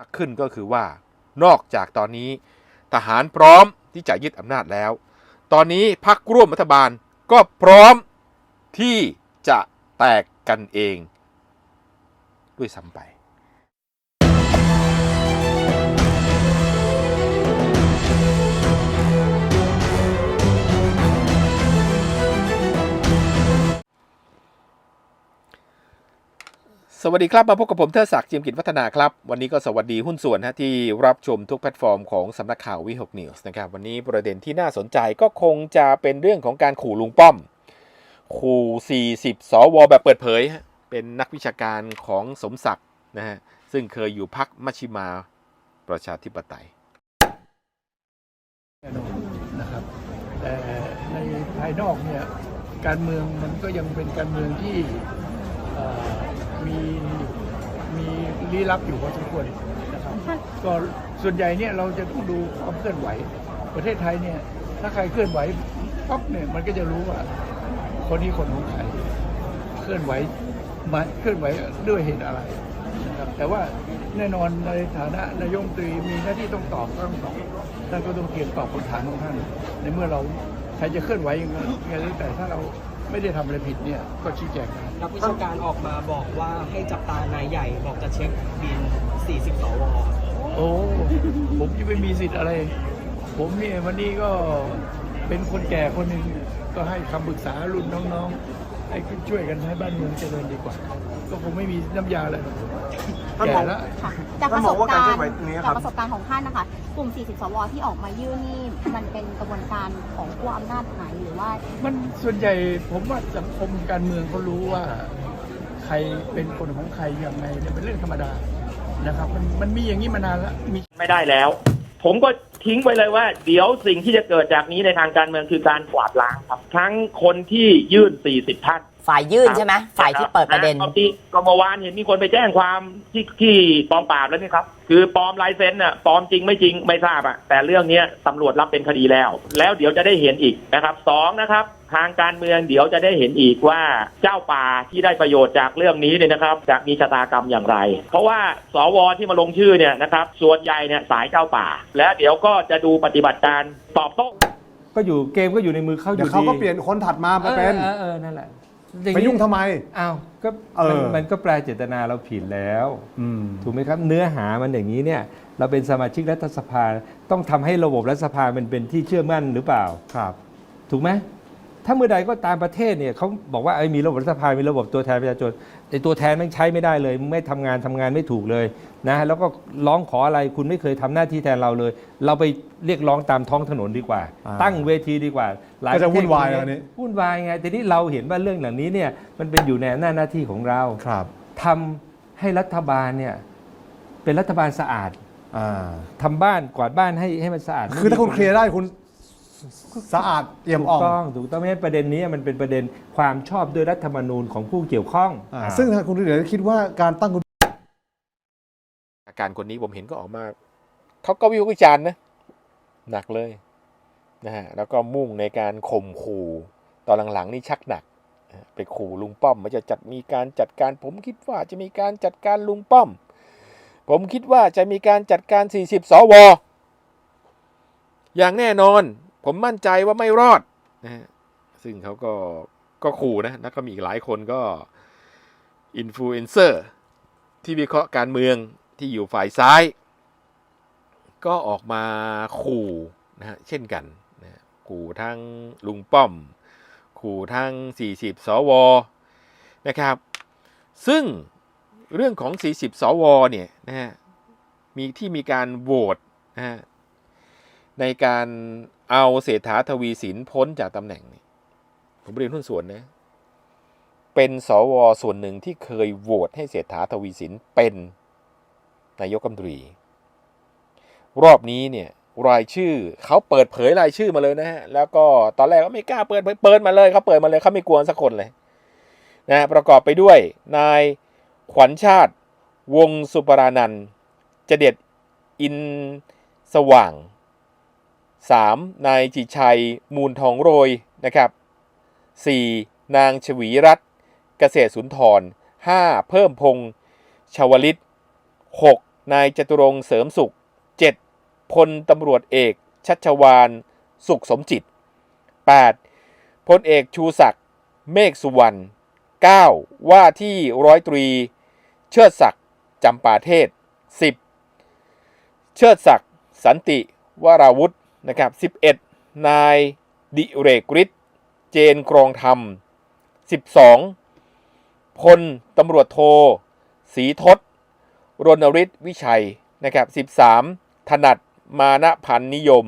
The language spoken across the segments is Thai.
มากขึ้นก็คือว่านอกจากตอนนี้ทหารพร้อมที่จะยึดอำนาจแล้ว ตอนนี้พรรคร่วมรัฐบาลก็พร้อมที่จะแตกกันเอง ด้วยซ้ำไป สวัสดีครับ มาพบกับผมเทอศักดิ์จียมกิจวัฒนาครับ วันนี้ก็สวัสดีหุ้นส่วนนะที่รับชมทุกแพลตฟอร์มของสำนักข่าววิหกนิวส์นะครับ วันนี้ประเด็นที่น่าสนใจก็คงจะเป็นเรื่องของการขู่ลุงป้อม ขู่ 40 สวแบบเปิดเผย เป็นนักวิชาการของสมศักดิ์นะฮะซึ่งเคยอยู่พักมชชิมาประชาธิปไตยแน่นอนนะครับแต่ในภายนอกเนี่ยการเมืองมันก็ยังเป็นการเมืองที่ มีมีลี้ลับอยู่พอสมควรนะครับก็ส่วนใหญ่เนี่ยเราจะต้องดูความเคลื่อนไหว ประเทศไทยเนี่ย ถ้าใครเคลื่อนไหวปั๊บเนี่ยมันก็จะรู้ว่า คนนี้คนของใครเคลื่อนไหวมาเคลื่อนไหวด้วยเหตุอะไรนะครับแต่ว่าแน่นอนในฐานะนายกรัฐมตรีมีหน้าที่ต้องตอบก็ต้องตอบท่านก็ต้องเตรียมตอบคำถามของท่านในเมื่อเราใครจะเคลื่อนไหวยังไงยังไงแต่ถ้าเรา ไม่ได้ทำอะไรผิดเนี่ยก็ชี้แจงได้ นักวิชาการออกมาบอกว่าให้จับตานายใหญ่บอกจะเช็คบิน 40สวโอ้ผมจะไม่มีสิทธิ์อะไร ผมเนี่ยวันนี้ก็เป็นคนแก่คนหนึ่งก็ให้คำปรึกษารุ่นน้องๆ ให้ช่วยกันให้บ้านเมืองเจริญดีกว่า ก็คงไม่มีน้ำยาอะไรหรอกแก่แล้ว ค่ะจากประสบท่านมองว่าการการเคลื่ณ์อนไหวตรงนี้ครับจากประสบการณ์ของท่านนะคะ กลุ่ม 40 สวที่ออกมายื่นนี่มันเป็นกระบวนการของผู้อำนาจไหนหรือว่า มันส่วนใหญ่ผมว่าสังคมการเมืองเขารู้ว่า ใครเป็นคนของใครยังไงเนี่ยเป็นเรื่องธรรมดานะครับ มันมันมีอย่างนี้มานานแล้วมี ไม่ได้แล้ว ผมก็ ทิ้งไว้เลยว่า เดี๋ยวสิ่งที่จะเกิดจากนี้ในทางการเมืองคือการกวาดล้างครับ ทั้งคนที่ยื่น 40ท่านฝ่ายยื่นใช่ไหมฝ่ายที่เปิดประเด็นบางทีก็เมื่อวานเห็นมีคนไปแจ้งความที่ที่กองปราบแล้วนี่ครับ คือปลอมลายเซ็นน่ะปลอมจริงไม่จริงไม่ทราบอะแต่เรื่องเนี้ยตำรวจรับเป็นคดีแล้ว แล้วเดี๋ยวจะได้เห็นอีกนะครับสองนะครับ ทางการเมืองเดี๋ยวจะได้เห็นอีกว่าเจ้าป่าที่ได้ประโยชน์จากเรื่องนี้เนี่ยนะครับ จะมีชะตากรรมอย่างไร เพราะว่าสวที่มาลงชื่อเนี่ยนะครับส่วนใหญ่เนี่ยสายเจ้าป่า และเดี๋ยวก็จะดูปฏิบัติการตอบโต้ก็อยู่เกมก็อยู่ในมือเขาอเดี๋ยวยู่เขาดีก็เปลี่ยนคนถัดมามาเป็นเออเออเออนั่นแหละไปยุ่งทำไม อ้าวก็เออ มันมันก็แปลเจตนาเราผิดแล้ว อืม ถูกไหมครับเนื้อหามันอย่างนี้เนี่ย เราเป็นสมาชิกรัฐสภาต้องทำให้ระบบรัฐสภามันเป็นที่เชื่อมั่นหรือเปล่า ครับ ถูกไหม ถ้าเมื่อใดก็ตามประเทศเนี่ยเขาบอกว่าไอ้ยมีระบบรัฐสภามีระบบตัวแทนประชาชนไอ้ตัวแทนมันใช้ไม่ได้เลยมึงไม่ทำงานทำงานไม่ถูกเลยนะแล้วก็ร้องขออะไรคุณไม่เคยทำหน้าที่แทนเราเลย เราไปเรียกร้องตามท้องถนนดีกว่าอ่าตั้งเวทีดีกว่า หลายก็จะปรเทศวุ่นวายเยอันนี้วุ่นวายไงแต่นี้เราเห็นว่าเรื่องเหล่านี้เนี่ยมันเป็นอยู่ในหน้าหน้าที่ของเราครับทำให้รัฐบาลเนี่ยเป็นรัฐบาลสะอาดอ่าทำบ้านกวาดบ้านให้ให้มันสะอาด คือถ้าคุณเคลียร์ได้คุณ สะอาดเอี่ยมถูอ่กองต้องถูกต้องไม่งั้นประเด็นนี้มันเป็นประเด็นความชอบด้วยรัฐธรรมนูญของผู้เกี่ยวข้องอ่าซึ่งทางคุณเดชคิดว่าการตั้งคุณอาการคนนี้ผมเห็นก็ออกมา เขาก็วิพากษ์วิจารณ์นะ หนักเลยนะฮะแล้วก็มุ่งในการข่มขู่ตอนหลังๆ นี่ชักหนักนะฮะไปขู่ลุงป้อมว่าจะจัดมีการจัดการ ผมคิดว่าจะมีการจัดการลุงป้อม ผมคิดว่าจะมีการจัดการ 40 สว อย่างแน่นอน ผมมั่นใจว่าไม่รอดนะฮะซึ่งเขาก็ก็ขู่นะแล้วก็มีอีกหลายคนก็อินฟลูเอนเซอร์ที่วิเคราะห์การเมืองที่อยู่ฝ่ายซ้าย ก็ออกมาขู่นะฮะเช่นกันนะฮะขู่ทั้งลุงป้อม ขู่ทั้ง 40 สวนะครับ ซึ่งเรื่องของ 40 สวเนี่ยนะฮะมีที่มีการโหวตนะฮะ ในการเอาเศรษฐาทวีสินพ้นจากตำแหน่งเนี่ยผมเรียนหุ้นส่วนนะเป็นสวส่วนหนึ่งที่เคยโหวตให้เศรษฐาทวีสินเป็นนายกรัฐมนตรี รอบนี้เนี่ยรายชื่อเขาเปิดเผยรายชื่อมาเลยนะฮะแล้วก็ตอนแรกก็ไม่กล้าเปิดเผยเปิดมาเลยเขาเปิดมาเลยเขาไม่กลัวสักคนเลยนะฮะประกอบไปด้วยนายขวัญชาติ วงสุปรานันเจเด็ดอินสว่าง 3. นายจิชัย มูลทองโรยนะครับ 4. นางชวีรัตน์เกษตรสุนทร 5. เพิ่มพงษ์ชวลิต 6. นายจตุรงเสริมสุข 7. พลตำรวจเอก ชัชวาน สุขสมจิต 8. พลเอกชูศักดิ์เมฆสุวรรณ 9. ว่าที่ร้อยตรี เชิดศักดิ์จำปาเทศ 10. เชิดศักดิ์สันติวราวุธ นะครับ 11. นายดิเรกฤทธิ์เจนกรองธรรม 12. พลตำรวจโทศรีทศรณฤทธิ์วิชัยนะครับ 13. ถนัดมานะพันนิยม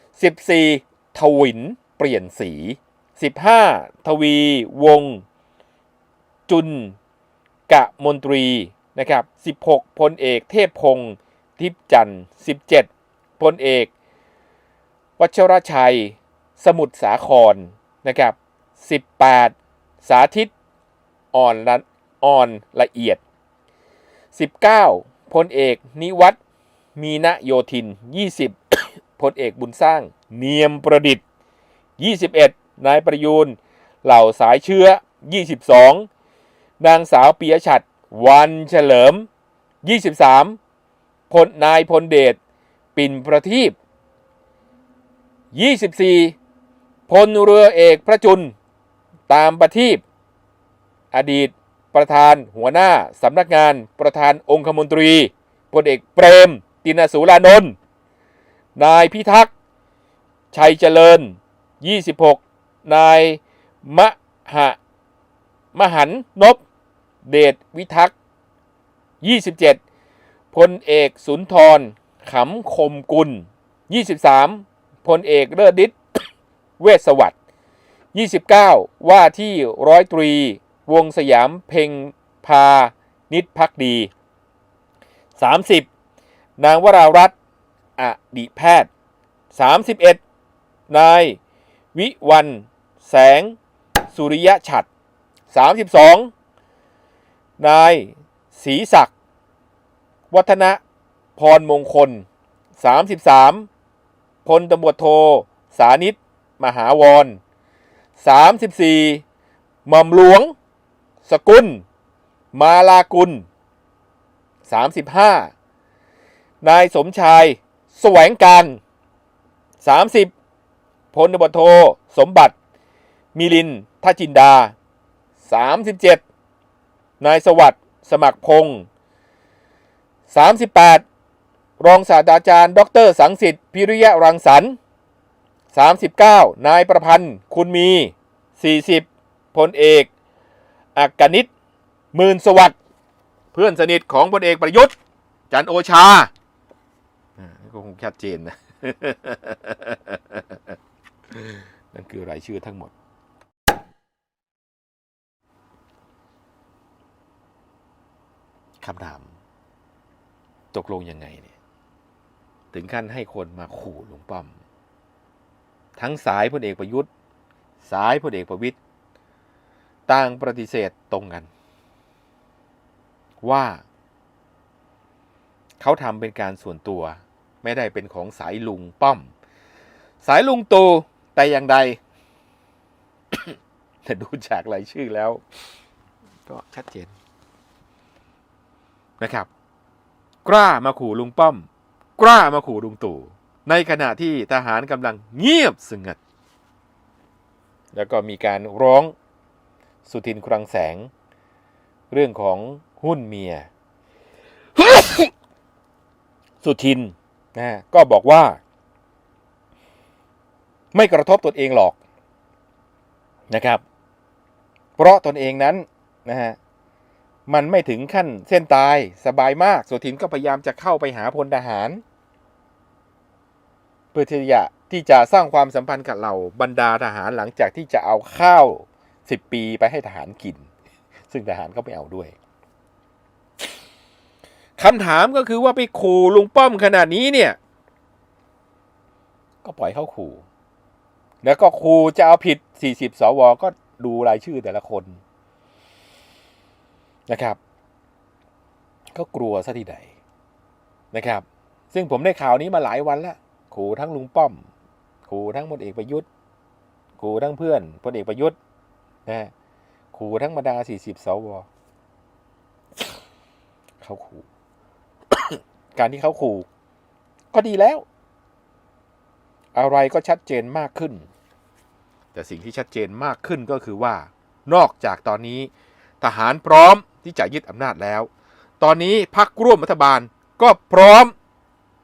14. ทวินเปลี่ยนสี 15. ทวีวงศ์จุน กะมนตรีนะครับ 16 พลเอกเทพพงศ์ทิพจันทร์ 17 พลเอก วัชรชัย สมุทรสาครนะครับ 18 สาธิตอ่อนละอ่อนละเอียด 19พลเอกนิวัตมีณโยธิน 20พลเอกบุญสร้างเนียมประดิษฐ์ 21 นายประยูนเหล่าสายเชื้อ 22 นางสาวปียชัดวันเฉลิม 23พลนายพลเดชปิ่นประทีป 24 พลเรือเอกพระจุล ตามประทีปอดีตประธานหัวหน้าสำนักงานประธานองคมนตรีพลเอกเปรม ตินสุรานนท์นายพิทักษ์ชัยเจริญ 26 นายมหะมหันนบ เดชวิทักษ์ 27 พลเอกสุนทรขำคมกุล 23 พลเอกเลิศดิษเวสสวัสดิ์29 ว่าที่ร้อยตรี วงสยามเพ็งพานิดพักดี 30 นางวรารัตน์อดิแพทย์ 31 นายวิวันแสง สุริยะฉัด32 นายศรีศักดิ์วัฒนะพรมงคล 33 พลตำรวจโท สานิต มหาวร 34 หม่อมหลวง สกุล มาลากุล 35 นายสมชาย แสวงการ 30 พลตบทโท สมบัติ มิลินทจินดา 37 นายสวัสดิ์สมัครพงศ์38 รองศาสตราจารย์ ดร สังสิทธิ์พิริยะรังสรรค์39 นายประพันธ์ คุณมี 40พลเอกอักกนิตหมื่นสวัสดิ์เพื่อนสนิทของพลเอกประยุทธ์ จันโอชาอ่าก็คงชัดเจนนะ นั่นคือรายชื่อทั้งหมด คำถาม ตกลงยังไงเนี่ย ถึงขั้นให้คนมาขู่ลุงป้อม ทั้งสายพลเอกประยุทธ์ สายพลเอกประวิตยต่างปฏิเสธตรงกัน ว่า เขาทำเป็นการส่วนตัว ไม่ได้เป็นของสายลุงป้อม สายลุงตูแต่อย่างใดแต่ดูจากรายชื่อแล้ว ก็ชัดเจนนะครับ กล้ามาขู่ลุงป้อม กล้ามาขู่ลุงตู่ในขณะที่ทหารกำลังเงียบสงัด แล้วก็มีการร้องสุทินคลังแสง เรื่องของหุ้นเมีย สุทินนะก็บอกว่า ไม่กระทบตนเองหรอกนะครับ เพราะตนเองนั้นนะฮะ มันไม่ถึงขั้นเส้นตายสบายมากสุทินก็พยายามจะเข้าไปหาพลทหาร เพื่อที่จะที่จะสร้างความสัมพันธ์กับเราบรรดาทหารหลังจากที่จะเอาข้าวสิบปีไปให้ทหารกิน ซึ่งทหารก็ไม่เอาด้วยคำถามก็คือว่าไปขู่ลุงป้อมขนาดนี้เนี่ย ก็ปล่อยเขาขู่ แล้วก็ขู่จะเอาผิด 40 สว ก็ดูรายชื่อแต่ละคน นะครับ ก็กลัวซะทีใดนะครับ ซึ่งผมได้ข่าวนี้มาหลายวันแล้วขู่ทั้งลุงป้อมขู่ทั้งพลเอกประยุทธ์ขู่ทั้งเพื่อนพลเอกประยุทธ์นะขู่ทั้งบรรดา40สวเขาขู่ การที่เขาขู่ก็ดีแล้ว อะไรก็ชัดเจนมากขึ้น แต่สิ่งที่ชัดเจนมากขึ้นก็คือว่า นอกจากตอนนี้ ทหารพร้อม ที่จะยึดอำนาจแล้ว ตอนนี้พักร่วมรัฐบาลก็พร้อม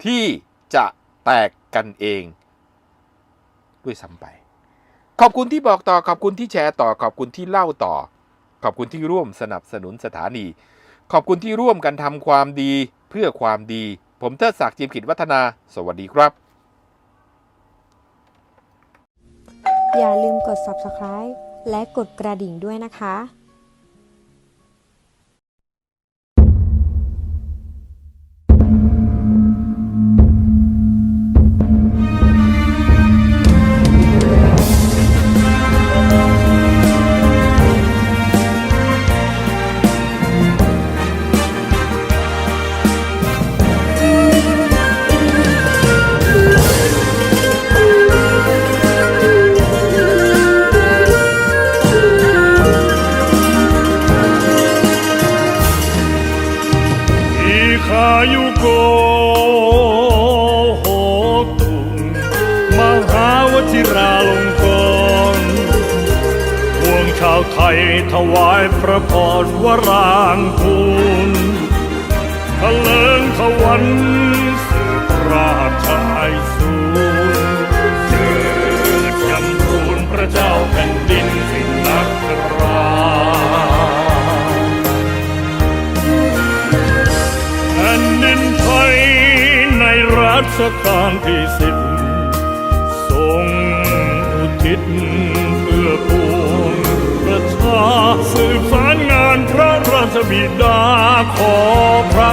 ที่จะแตกกันเอง ด้วยซ้ำไป ขอบคุณที่บอกต่อขอบคุณที่แชร์ต่อขอบคุณที่เล่าต่อ ขอบคุณที่ร่วมสนับสนุนสถานี ขอบคุณที่ร่วมกันทำความดีเพื่อความดี ผมเทิดศักดิ์จิมขิดวัฒนา สวัสดีครับ อย่าลืมกด subscribe และกดกระดิ่งด้วยนะคะันสืบราชายสูรเจิดยำทูลพระเจ้าแผ่นดินสิงนักราแผ่นดินไทยในรัชกาลที่สิบทรงอุทิศเพื่อปวงประชาสืบสารงานพระราชบิดาขอพระ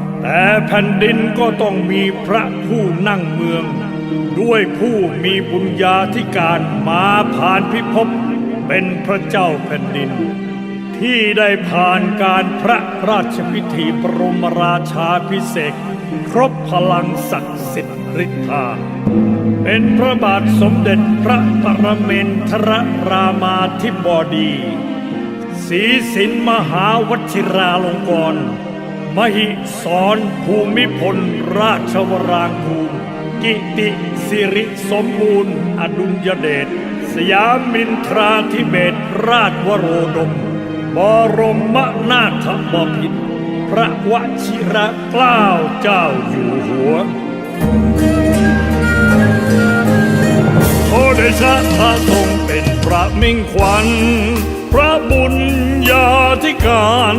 แต่แผ่นดินก็ต้องมีพระผู้นั่งเมือง ด้วยผู้มีบุญญาธิการมาผ่านพิภพเป็นพระเจ้าแผ่นดิน ที่ได้ผ่านการพระราชพิธีบรมราชาพิเศษครบพลังศักดิ์สิทธิ์ฤทธาเป็นพระบาทสมเด็จพระปรเมนทรรามาธิบดีศรีสินมหาวชิราลงกรณ์ มหิสรภูมิพล ราชวรางคูลกิติสิริสมบูรณ์ อดุลยเดชสยามินทราธิเบศราชวโรดม บรมนาถบพิตรพระวชิระเกล้าเจ้าอยู่หัวโอเดชะพระทรงเป็นพระมิ่งขวัญ พระบุญญาธิการ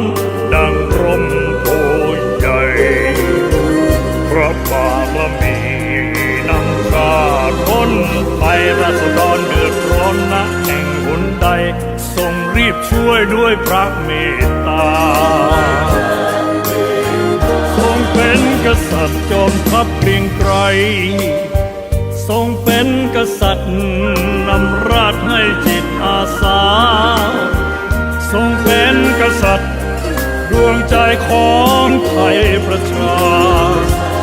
ราษฎรเดือดร้อนนะแห่งหนใดทรงรีบช่วยด้วยพระเมตตา ทรงเป็นกษัตริย์จอมทัพเกรียงไกร ทรงเป็นกษัตริย์นำราชให้จิตอาสา ทรงเป็นกษัตริย์ดวงใจของไทยประชา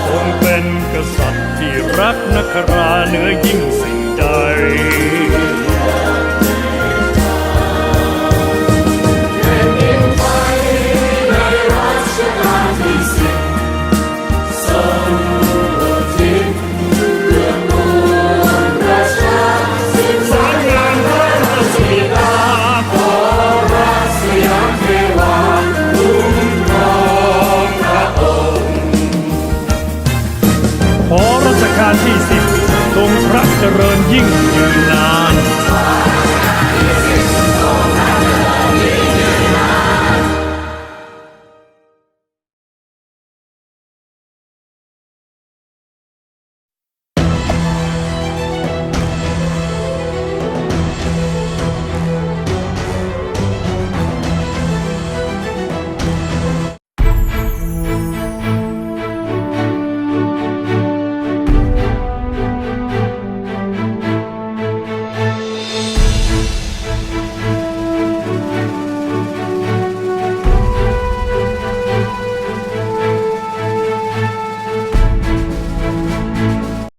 ทรงเป็นกษัตริย์ที่รักนักราเหนือยิ่งสิ่ง ใเจริญยิ่งยืนนาน